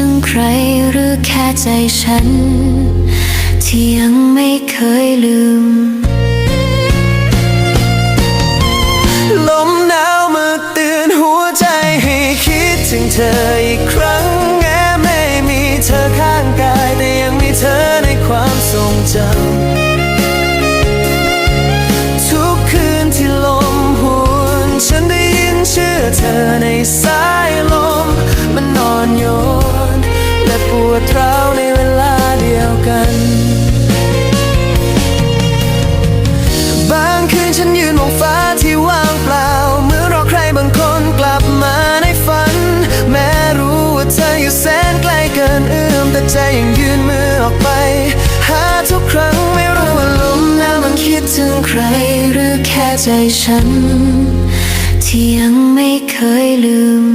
ถึงใครหรือแค่ใจฉัน ที่ยังไม่เคยลืม ลมหนาวมาเตือนหัวใจให้คิดถึงเธออีกครั้งแม้ไม่มีเธอข้างกาย แต่ยังมีเธอในความทรงจำทุกคืนที่ลมหวนฉันได้ยินชื่อเธอในสายลม มันนอนโย นและปวดร้าวในเวลาเดียวกัน บางคืนฉันยืนมองฟ้าที่ว่างเปล่า เมื่อรอใครบางคนกลับมาในฝัน แม้รู้ว่าเธออยู่แสนไกลเกินเอื้อมแต่ใจยังยืนมือออกไป หาทุกครั้งไม่รู้ว่าลมหนาวมันคิดถึงใครหรือแค่ใจฉัน ที่ยังไม่เคยลืม